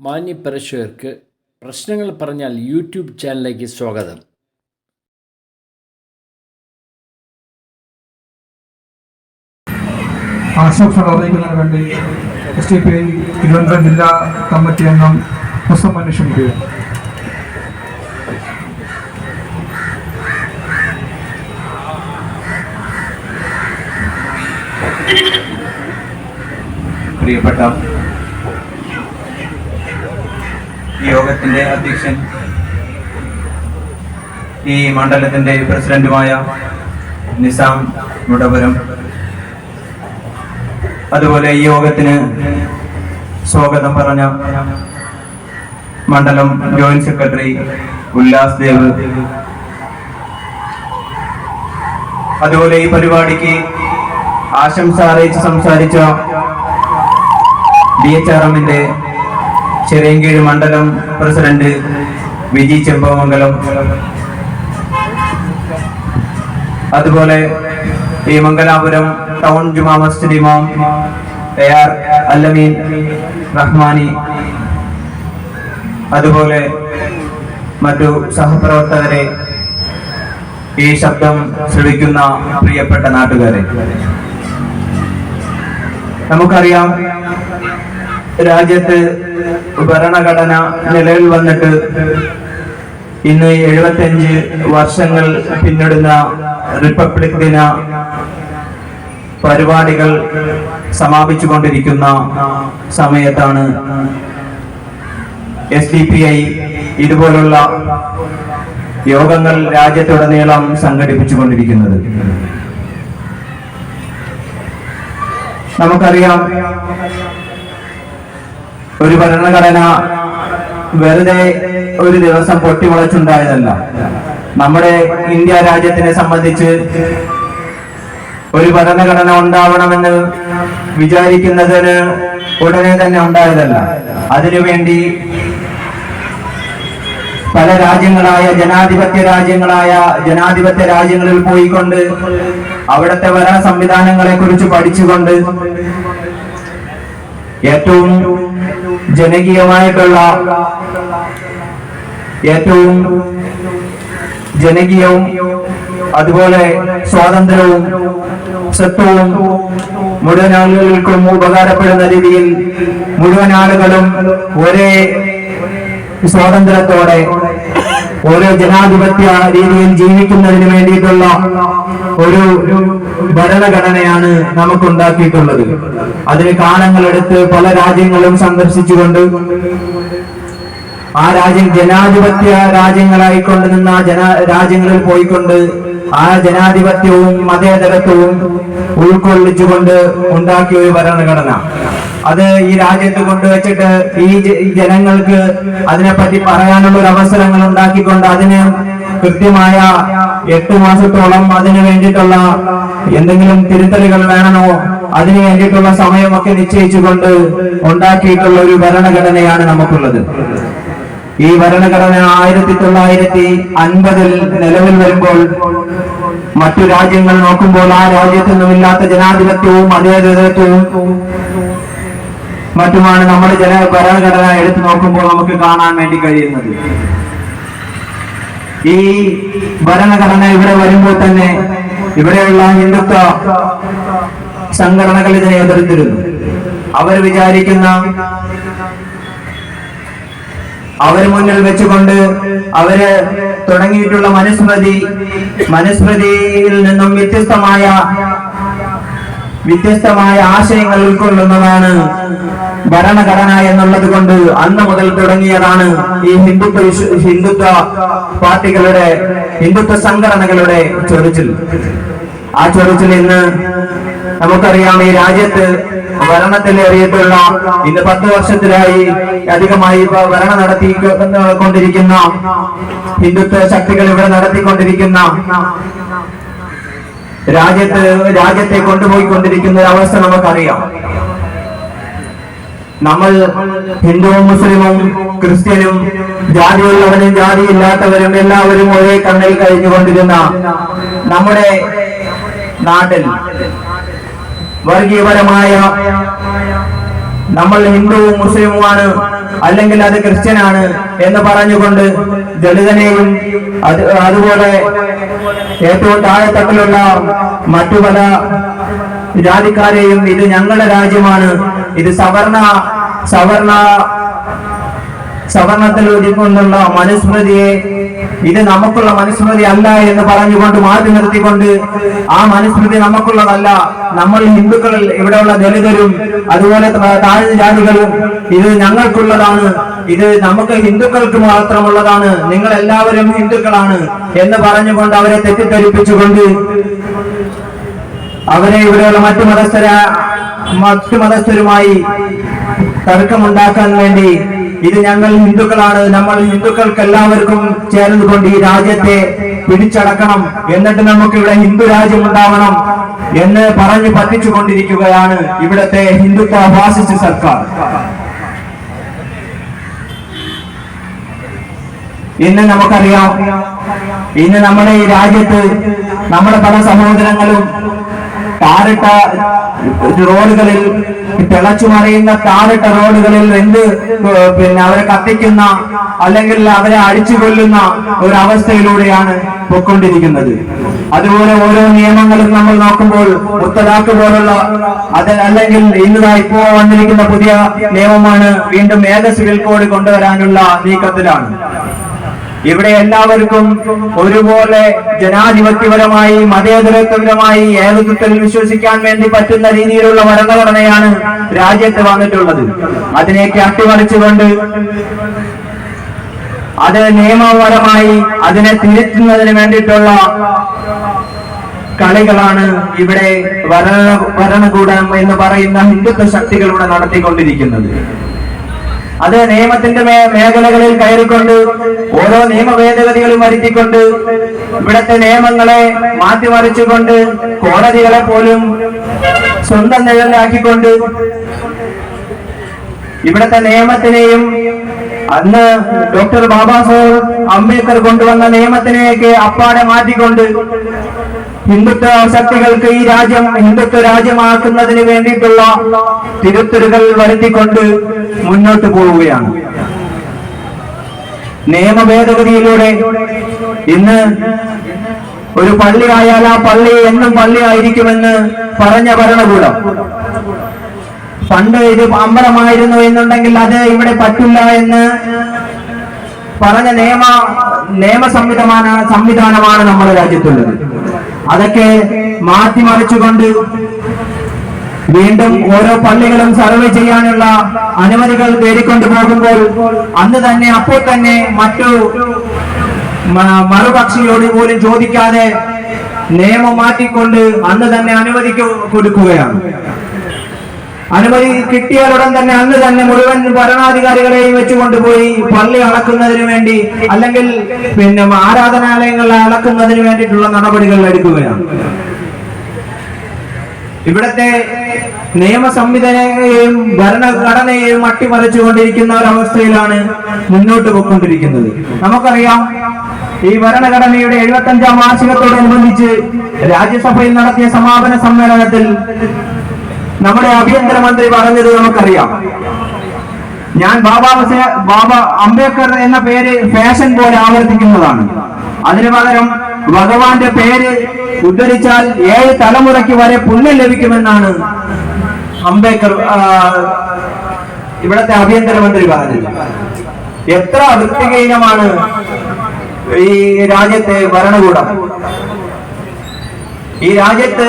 മാന്യ പ്രേക്ഷകർക്ക് പ്രശ്നങ്ങൾ പറഞ്ഞാൽ യൂട്യൂബ് ചാനലിലേക്ക് സ്വാഗതം. ആശംസകൾ അറിയിക്കുന്നതിന് വേണ്ടി S D P I Thiruvananthapuram ജില്ലാ കമ്മിറ്റി അംഗം മുസമ്മൻ ക്ഷണിക്കുക പ്രിയപ്പെട്ട യോഗത്തിന്റെ അധ്യക്ഷൻ ഈ മണ്ഡലത്തിന്റെ പ്രസിഡന്റുമായ നിസാം മുടപുരം അതുപോലെ ഈ യോഗത്തിന് സ്വാഗതം പറഞ്ഞ മണ്ഡലം ജോയിന്റ് സെക്രട്ടറി ഉല്ലാസ് ദേവ്. അതുപോലെ ഈ പരിപാടിക്ക് ആശംസ അറിയിച്ച് സംസാരിച്ച ഡി എച്ച് ആർ എമ്മിന്റെ ചെറിയങ്കീഴ് മണ്ഡലം പ്രസിഡന്റ് വിജി ചെമ്പമംഗലം. അതുപോലെ ഈ മംഗലാപുരം ടൗൺ ജുമാ മസ്ജിദ് ഇമാം എ ആർ അല്ലമീൻ റഹ്മാനി. അതുപോലെ മറ്റു സഹപ്രവർത്തകരെ ഈ ശബ്ദം ശ്രവിക്കുന്ന പ്രിയപ്പെട്ട നാട്ടുകാരെ. നമുക്കറിയാം രാജ്യത്ത് ഭരണഘടന നിലവിൽ വന്നിട്ട് ഇന്ന് എഴുപത്തിയഞ്ച് വർഷങ്ങൾ പിന്നിടുന്ന റിപ്പബ്ലിക് ദിന പരിപാടികൾ സമാപിച്ചുകൊണ്ടിരിക്കുന്ന സമയത്താണ് എസ് ഡി പി ഐ ഇതുപോലുള്ള യോഗങ്ങൾ രാജ്യത്തുടനീളം സംഘടിപ്പിച്ചുകൊണ്ടിരിക്കുന്നത്. നമുക്കറിയാം ഒരു ഭരണഘടന വെറുതെ ഒരു ദിവസം പൊട്ടിമുളച്ചുണ്ടായതല്ല. നമ്മുടെ ഇന്ത്യ രാജ്യത്തിനെ സംബന്ധിച്ച് ഒരു ഭരണഘടന ഉണ്ടാവണമെന്ന് വിചാരിക്കുന്നതിന് ഉടനെ തന്നെ ഉണ്ടായതല്ല. അതിനുവേണ്ടി പല രാജ്യങ്ങളായ ജനാധിപത്യ രാജ്യങ്ങളായ ജനാധിപത്യ രാജ്യങ്ങളിൽ പോയിക്കൊണ്ട് അവിടുത്തെ ഭരണ സംവിധാനങ്ങളെ കുറിച്ച് പഠിച്ചുകൊണ്ട് ഏറ്റവും ജനകീയമായിട്ടുള്ള ഏറ്റവും ജനകീയവും അതുപോലെ സ്വാതന്ത്ര്യവും സത്വവും മുഴുവൻ ആളുകൾക്കും ഉപകാരപ്പെടുന്ന രീതിയിൽ മുഴുവൻ ആളുകളും ഒരേ സ്വാതന്ത്ര്യത്തോടെ ഓരോ ജനാധിപത്യ രീതിയിൽ ജീവിക്കുന്നതിന് വേണ്ടിയിട്ടുള്ള ഒരു ഭരണഘടനയാണ് നമുക്ക് ഉണ്ടാക്കിയിട്ടുള്ളത് അതിന് കാലങ്ങളെടുത്ത് പല രാജ്യങ്ങളും സന്ദർശിച്ചുകൊണ്ട് ആ രാജ്യം ജനാധിപത്യ രാജ്യങ്ങളായിക്കൊണ്ട് നിന്ന ജന രാജ്യങ്ങളിൽ പോയിക്കൊണ്ട് ആ ജനാധിപത്യവും മതേതരത്വവും ഉൾക്കൊള്ളിച്ചുകൊണ്ട് ഉണ്ടാക്കിയ ഒരു ഭരണഘടന. അത് ഈ രാജ്യത്ത് കൊണ്ടുവച്ചിട്ട് ഈ ജനങ്ങൾക്ക് അതിനെപ്പറ്റി പറയാനുള്ള ഒരു അവസരങ്ങൾ ഉണ്ടാക്കിക്കൊണ്ട് അതിന് കൃത്യമായ എട്ട് മാസത്തോളം അതിന് വേണ്ടിയിട്ടുള്ള എന്തെങ്കിലും തിരുത്തലുകൾ വേണമോ? അതിന് വേണ്ടിയിട്ടുള്ള സമയമൊക്കെ നിശ്ചയിച്ചുകൊണ്ട് ഉണ്ടാക്കിയിട്ടുള്ള ഒരു ഭരണഘടനയാണ് നമുക്കുള്ളത്. ഈ ഭരണഘടന ആയിരത്തി തൊള്ളായിരത്തി അൻപതിൽ നിലവിൽ വരുമ്പോൾ മറ്റു രാജ്യങ്ങൾ നോക്കുമ്പോൾ ആ രാജ്യത്തൊന്നുമില്ലാത്ത ജനാധിപത്യവും മതേതരത്വവും മറ്റുമാണ് നമ്മുടെ ജന ഭരണഘടന എടുത്തു നോക്കുമ്പോൾ നമുക്ക് കാണാൻ വേണ്ടി കഴിയുന്നത്. ഈ ഭരണഘടന ഇവിടെ വരുമ്പോൾ തന്നെ ഇവിടെയുള്ള ഹിന്ദുത്വ സംഘടനകൾ ഇതിനെ എതിർത്തിരുന്നു. അവർ വിചാരിക്കുന്ന അവർ മുന്നിൽ വെച്ചുകൊണ്ട് അവർ തുടങ്ങിയിട്ടുള്ള മനുസ്മൃതി മനുസ്മൃതിയിൽ നിന്നും വ്യത്യസ്തമായ വ്യത്യസ്തമായ ആശയങ്ങൾ ഉൾക്കൊള്ളുന്നതാണ് ഭരണഘടന എന്നുള്ളത് കൊണ്ട് അന്ന് മുതൽ തുടങ്ങിയതാണ് ഈ ഹിന്ദുത്വ ഹിന്ദുത്വ പാർട്ടികളുടെ ഹിന്ദുത്വ സംഘടനകളുടെ ചൊറിച്ചിൽ. ആ ചൊറിച്ചിൽ ഇന്ന് നമുക്കറിയാം ഈ രാജ്യത്ത് ഭരണത്തിലേറിയിട്ടുള്ള ഇന്ന് പത്ത് വർഷത്തിലായി അധികമായി ഭരണം നടത്തി കൊണ്ടിരിക്കുന്ന ഹിന്ദുത്വ ശക്തികൾ ഇവിടെ നടത്തിക്കൊണ്ടിരിക്കുന്ന രാജ്യത്ത് രാജ്യത്തെ കൊണ്ടുപോയിക്കൊണ്ടിരിക്കുന്ന ഒരു അവസ്ഥ നമുക്കറിയാം. നമ്മൾ ഹിന്ദുവും മുസ്ലിമും ക്രിസ്ത്യനും ജാതിയുള്ളവരും ജാതിയില്ലാത്തവരും എല്ലാവരും ഒരേ കണ്ണിൽ കഴിഞ്ഞുകൊണ്ടിരുന്ന നമ്മുടെ നാട്ടിൽ വർഗീയപരമായ നമ്മൾ ഹിന്ദുവും മുസ്ലിമുമാണ് അല്ലെങ്കിൽ അത് ക്രിസ്ത്യനാണ് എന്ന് പറഞ്ഞുകൊണ്ട് ദളിതനെയും അത് അതുപോലെ ഏറ്റവും താഴെത്തട്ടിലുള്ള മറ്റു പല ജാതിക്കാരെയും ഇത് ഞങ്ങളുടെ രാജ്യമാണ്. ഇത് സവർണ സവർണ സവർണത്തിൽ ഒതുങ്ങുന്നുള്ള മനുസ്മൃതിയെ ഇത് നമുക്കുള്ള മനുസ്മൃതി അല്ല എന്ന് പറഞ്ഞുകൊണ്ട് മാറ്റി നിർത്തിക്കൊണ്ട് ആ മനുസ്മൃതി നമുക്കുള്ളതല്ല. നമ്മൾ ഹിന്ദുക്കൾ ഇവിടെയുള്ള ദലിതരും അതുപോലെ താഴ്ന്ന ജാതികളും ഇത് ഞങ്ങൾക്കുള്ളതാണ്. ഇത് നമുക്ക് ഹിന്ദുക്കൾക്ക് മാത്രമുള്ളതാണ്. നിങ്ങൾ എല്ലാവരും ഹിന്ദുക്കളാണ് എന്ന് പറഞ്ഞുകൊണ്ട് അവരെ തെറ്റിദ്ധരിപ്പിച്ചുകൊണ്ട് അവരെ ഇവിടെയുള്ള മറ്റു മതസ്ഥര മറ്റു മതസ്ഥരുമായി തർക്കമുണ്ടാക്കാൻ വേണ്ടി ഇത് ഞങ്ങൾ ഹിന്ദുക്കളാണ്. നമ്മൾ ഹിന്ദുക്കൾക്ക് എല്ലാവർക്കും ചേർന്നുകൊണ്ട് ഈ രാജ്യത്തെ പിടിച്ചടക്കണം. എന്നിട്ട് നമുക്ക് ഇവിടെ ഹിന്ദു രാജ്യം ഉണ്ടാവണം. എന്ന് പറഞ്ഞു പറ്റിച്ചുകൊണ്ടിരിക്കുകയാണ് ഇവിടത്തെ ഹിന്ദുത്വ ഫാസിസ്റ്റ് സർക്കാർ. ഇന്ന് നമുക്കറിയാം ഇന്ന് നമ്മുടെ ഈ രാജ്യത്ത് നമ്മുടെ പല സഹോദരങ്ങളും താരട്ട റോഡുകളിൽ തിളച്ചു മറിയുന്ന താരട്ട റോഡുകളിൽ എന്ത് പിന്നെ അവരെ കത്തിക്കുന്ന അല്ലെങ്കിൽ അവരെ അടിച്ചു കൊല്ലുന്ന ഒരവസ്ഥയിലൂടെയാണ് പൊക്കൊണ്ടിരിക്കുന്നത് അതുപോലെ ഓരോ നിയമങ്ങളും നമ്മൾ നോക്കുമ്പോൾ മുത്തലാഖ് പോലുള്ള അത് അല്ലെങ്കിൽ ഇന്നതായി ഇപ്പോ വന്നിരിക്കുന്ന പുതിയ നിയമമാണ് വീണ്ടും ഏക സിവിൽ കോഡ് കൊണ്ടുവരാനുള്ള നീക്കത്തിലാണ്. ഇവിടെ എല്ലാവർക്കും ഒരുപോലെ ജനാധിപത്യപരമായി മതേതരത്വപരമായി ഏകത്വത്തിൽ വിശ്വസിക്കാൻ വേണ്ടി പറ്റുന്ന രീതിയിലുള്ള ഭരണഘടനയാണ് രാജ്യത്ത് വന്നിട്ടുള്ളത്. അതിനേക്ക് അട്ടിമറിച്ചുകൊണ്ട് അത് നിയമപരമായി അതിനെ തിരുത്തുന്നതിന് വേണ്ടിയിട്ടുള്ള കളികളാണ് ഇവിടെ ഭരണ ഭരണകൂടം എന്ന് പറയുന്ന ഹിന്ദുത്വ ശക്തികൾ ഇവിടെ നടത്തിക്കൊണ്ടിരിക്കുന്നത്. അത് നിയമത്തിന്റെ മേഖലകളിൽ കയറിക്കൊണ്ട് ഓരോ നിയമ ഭേദഗതികളും വരുത്തിക്കൊണ്ട് ഇവിടത്തെ നിയമങ്ങളെ മാറ്റിമറിച്ചുകൊണ്ട് കോടതികളെ പോലും സ്വന്തം നിഴലാക്കിക്കൊണ്ട് ഇവിടത്തെ നിയമത്തിനെയും അന്ന് ഡോക്ടർ ബാബാ സാഹേബ് അംബേദ്കർ കൊണ്ടുവന്ന നിയമത്തിനെയൊക്കെ അപ്പാടെ മാറ്റിക്കൊണ്ട് ഹിന്ദുത്വ ശക്തികൾക്ക് ഈ രാജ്യം ഹിന്ദുത്വ രാജ്യമാക്കുന്നതിന് വേണ്ടിയിട്ടുള്ള തിരുത്തലുകൾ വരുത്തിക്കൊണ്ട് മുന്നോട്ട് പോവുകയാണ്. നിയമ ഭേദഗതിയിലൂടെ ഇന്ന് ഒരു പള്ളി ആയാൽ ആ പള്ളി എന്നും പള്ളി ആയിരിക്കുമെന്ന് പറഞ്ഞ ഭരണകൂടം. പണ്ട് ഇത് അമ്പലമായിരുന്നു എന്നുണ്ടെങ്കിൽ അത് ഇവിടെ പറ്റില്ല എന്ന് പറഞ്ഞ നിയമ നിയമ സംവിധാന സംവിധാനമാണ് നമ്മുടെ രാജ്യത്തുള്ളത്. അതൊക്കെ മാറ്റിമറിച്ചുകൊണ്ട് വീണ്ടും ഓരോ പള്ളികളും സർവേ ചെയ്യാനുള്ള അനുമതികൾ തേടിക്കൊണ്ടു പോകുമ്പോൾ അന്ന് തന്നെ അപ്പോൾ തന്നെ മറ്റു മറുപക്ഷിയോട് പോലും ചോദിക്കാതെ നിയമം മാറ്റിക്കൊണ്ട് അന്ന് തന്നെ അനുമതി കൊടുക്കുകയാണ്. അനുമതി കിട്ടിയാലുടൻ തന്നെ അന്ന് തന്നെ മുഴുവൻ ഭരണാധികാരികളെയും വെച്ചുകൊണ്ടുപോയി പള്ളി അളക്കുന്നതിന് വേണ്ടി അല്ലെങ്കിൽ പിന്നെ ആരാധനാലയങ്ങൾ അളക്കുന്നതിന് വേണ്ടിയിട്ടുള്ള നടപടികൾ എടുക്കുകയാണ്. ഇവിടത്തെ നിയമ സംവിധാനയെയും ഭരണഘടനയെയും അട്ടിമറിച്ചുകൊണ്ടിരിക്കുന്ന ഒരവസ്ഥയിലാണ് മുന്നോട്ട് പോയിക്കൊണ്ടിരിക്കുന്നത്. നമുക്കറിയാം ഈ ഭരണഘടനയുടെ എഴുപത്തി അഞ്ചാം വാർഷികത്തോടനുബന്ധിച്ച് രാജ്യസഭയിൽ നടത്തിയ സമാപന സമ്മേളനത്തിൽ നമ്മുടെ ആഭ്യന്തരമന്ത്രി പറഞ്ഞത് നമുക്കറിയാം. ഞാൻ ബാബാ ബാബ അംബേദ്കർ എന്ന പേര് ഫാഷൻ പോലെ ആവർത്തിക്കുന്നതാണ്. അതിനു പകരം ഭഗവാന്റെ പേര് ഉദ്ധരിച്ചാൽ ഏഴ് തലമുറയ്ക്ക് വരെ പുണ്യം ലഭിക്കുമെന്നാണ് അംബേദ്കർ ഇവിടത്തെ ആഭ്യന്തരമന്ത്രി പറഞ്ഞത്. എത്ര വൃത്തിഹീനമാണ് ഈ രാജ്യത്തെ ഭരണകൂടം. ഈ രാജ്യത്ത്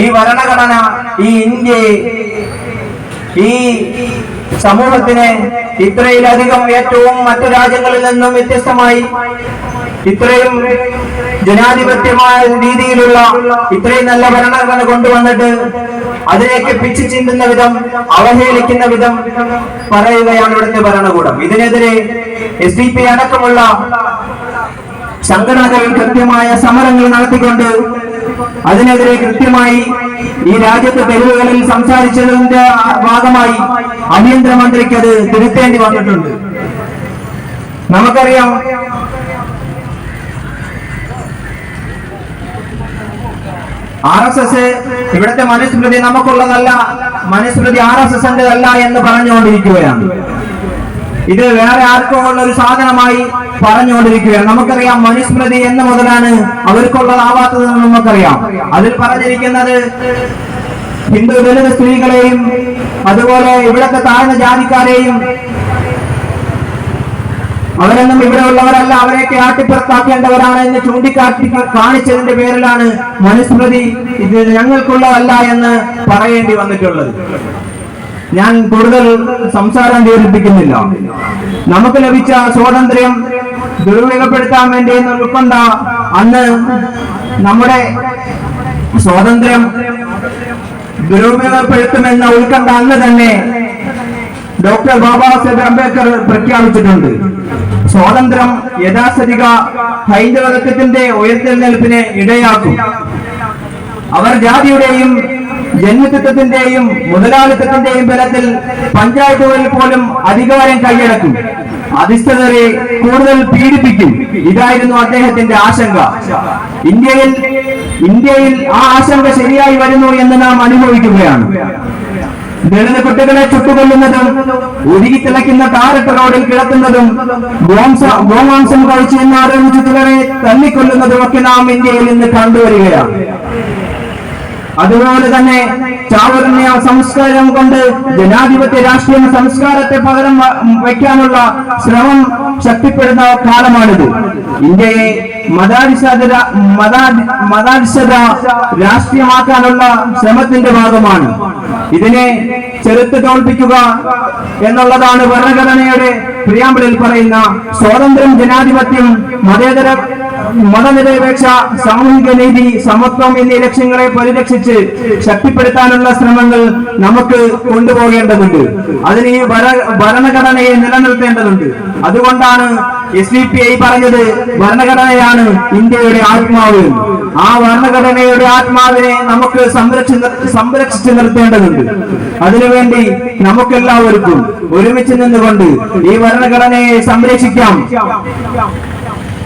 ഈ ഭരണഘടന ഈ ഇന്ത്യയെ ഈ സമൂഹത്തിനെ ഇത്രയിലധികം ഏറ്റവും മറ്റു രാജ്യങ്ങളിൽ നിന്നും വ്യത്യസ്തമായി ഇത്രയും ജനാധിപത്യമായ രീതിയിലുള്ള ഇത്രയും നല്ല ഭരണഘടന കൊണ്ടുവന്നിട്ട് അതിലേക്ക് പിച്ചു ചിന്തുന്ന വിധം അവഹേളിക്കുന്ന വിധം പറയുകയാണ് ഇവിടുത്തെ ഭരണകൂടം. ഇതിനെതിരെ എസ് ഡി പി അടക്കമുള്ള സംഘടനകൾ കൃത്യമായ സമരങ്ങൾ നടത്തിക്കൊണ്ട് അതിനെതിരെ കൃത്യമായി ഈ രാജ്യത്തെ തെരുവുകളിൽ സംസാരിച്ചതിന്റെ ഭാഗമായി ആഭ്യന്തരമന്ത്രിക്ക് അത് തിരുത്തേണ്ടി വന്നിട്ടുണ്ട്. നമുക്കറിയാം ആർ എസ് എസ് ഇവിടുത്തെ മനുസ്മൃതി നമുക്കുള്ളതല്ല മനുസ്മൃതി ആർ എസ് എസിന്റെതല്ല എന്ന് പറഞ്ഞുകൊണ്ടിരിക്കുകയാണ്. ഇത് വേറെ ആർക്കോ ഉള്ള ഒരു സാധനമായി പറഞ്ഞുകൊണ്ടിരിക്കുകയാണ്. നമുക്കറിയാം മനുസ്മൃതി എന്ന് മുതലാണ് അവർക്കുള്ളതാവാത്തതെന്ന് നമുക്കറിയാം. അതിൽ പറഞ്ഞിരിക്കുന്നത് ഹിന്ദു ദളിത് സ്ത്രീകളെയും അതുപോലെ ഇവിടത്തെ താഴ്ന്ന ജാതിക്കാരെയും അവരൊന്നും ഇവിടെ ഉള്ളവരല്ല അവരെയൊക്കെ ആട്ടിപ്പുറത്താക്കേണ്ടവരാണ് എന്ന് ചൂണ്ടിക്കാട്ടി കാണിച്ചതിന്റെ പേരിലാണ് മനുസ്മൃതി ഇത് ഞങ്ങൾക്കുള്ളതല്ല എന്ന് പറയേണ്ടി വന്നിട്ടുള്ളത്. ഞാൻ കൂടുതൽ സംസാരം ദീർഘിപ്പിക്കുന്നില്ല. നമുക്ക് ലഭിച്ച സ്വാതന്ത്ര്യം ദുരുപയോഗപ്പെടുത്താൻ വേണ്ടി എന്ന് ഉൾക്കൊണ്ട അന്ന് നമ്മുടെ സ്വാതന്ത്ര്യം ദുരുപയോഗപ്പെടുത്തുമെന്ന ഉൾക്കണ്ട അന്ന് തന്നെ ഡോക്ടർ ബാബാ സാഹേബ് അംബേദ്കർ പ്രഖ്യാപിച്ചിട്ടുണ്ട്. സ്വാതന്ത്ര്യം യഥാസ്ഥിതിക ഹൈന്ദവത്വത്തിന്റെ ഉയർത്തെഴുന്നേൽപ്പിനെ ഇടയാക്കും. അവർ ജാതിയുടെയും ജന്മിത്വത്തിന്റെയും മുതലാളിത്തത്തിന്റെയും ബലത്തിൽ പഞ്ചായത്തുകളിൽ പോലും അധികാരം കൈയടക്കും. അധിഷ്ഠിതരെ കൂടുതൽ പീഡിപ്പിക്കും. ഇതായിരുന്നു അദ്ദേഹത്തിന്റെ ആശങ്ക. ഇന്ത്യയിൽ ഇന്ത്യയിൽ ആ ആശങ്ക ശരിയായി വരുന്നു എന്ന് നാം അനുഭവിക്കുകയാണ്. ദളിത് കുട്ടികളെ ചുട്ടുകൊല്ലുന്നതും ഉരുകി തിളയ്ക്കുന്ന ടാരറ്റ് റോഡിൽ കിടത്തുന്നതും ഗോംസ- ഗോമാംസം കഴിച്ചു എന്ന് ആരോപിച്ച് ചിലരെ തല്ലിക്കൊല്ലുന്നതും ഒക്കെ നാം ഇന്ത്യയിൽ ഇന്ന് കണ്ടുവരികയാണ്. അതുപോലെ തന്നെ ചാവറിനെ സംസ്കാരം കൊണ്ട് ജനാധിപത്യ രാഷ്ട്രീയ സംസ്കാരത്തെ പകരം വയ്ക്കാനുള്ള ശ്രമം ശക്തിപ്പെടുന്ന കാലമാണിത്. ഇന്ത്യയെ മതാധിഷ്ഠ മതാ- മതാധിഷ്ഠ രാഷ്ട്രീയമാക്കാനുള്ള ശ്രമത്തിന്റെ ഭാഗമാണ്. ഇതിനെ ചെറുത്ത് തോൽപ്പിക്കുക എന്നുള്ളതാണ് ഭരണഘടനയുടെ പ്രിയാമ്പിളിൽ പറയുന്ന സ്വാതന്ത്ര്യം ജനാധിപത്യം മതേതര മതനിരപേക്ഷ സാമൂഹിക നീതി സമത്വം എന്നീ ലക്ഷ്യങ്ങളെ പരിരക്ഷിച്ച് ശക്തിപ്പെടുത്താനുള്ള ശ്രമങ്ങൾ നമുക്ക് കൊണ്ടുപോകേണ്ടതുണ്ട്. അതിന് ഈ ഭര- ഭരണഘടനയെ നിലനിർത്തേണ്ടതുണ്ട്. അതുകൊണ്ടാണ് എസ് ഡി പി ഐ പറഞ്ഞത് ഭരണഘടനയാണ് ഇന്ത്യയുടെ ആത്മാവ്. ആ ഭരണഘടനയുടെ ആത്മാവിനെ നമുക്ക് സംരക്ഷി സംരക്ഷിച്ചു നിർത്തേണ്ടതുണ്ട്. അതിനുവേണ്ടി നമുക്കെല്ലാവർക്കും ഒരുമിച്ച് നിന്നുകൊണ്ട് ഈ ഭരണഘടനയെ സംരക്ഷിക്കാം.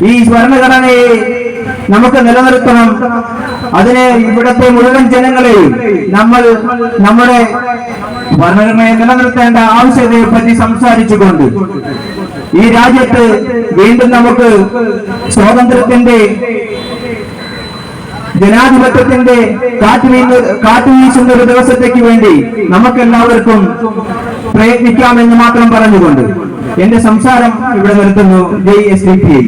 ഈ ഭരണഘടനയെ നമുക്ക് നിലനിർത്തണം. അതിനെ ഇവിടത്തെ മുഴുവൻ ജനങ്ങളെയും നമ്മൾ നമ്മുടെ ഭരണഘടനയെ നിലനിർത്തേണ്ട ആവശ്യകതയെ പറ്റി സംസാരിച്ചുകൊണ്ട് ഈ രാജ്യത്ത് വീണ്ടും നമുക്ക് സ്വാതന്ത്ര്യത്തിന്റെ ജനാധിപത്യത്തിന്റെ കാറ്റുവീന്ന് കാറ്റുവീശുന്ന ഒരു ദിവസത്തേക്ക് വേണ്ടി നമുക്കെല്ലാവർക്കും പ്രയത്നിക്കാമെന്ന് മാത്രം പറഞ്ഞുകൊണ്ട് എന്റെ സംസാരം ഇവിടെ നിർത്തുന്നു. ജയ് എസ് ഡി പി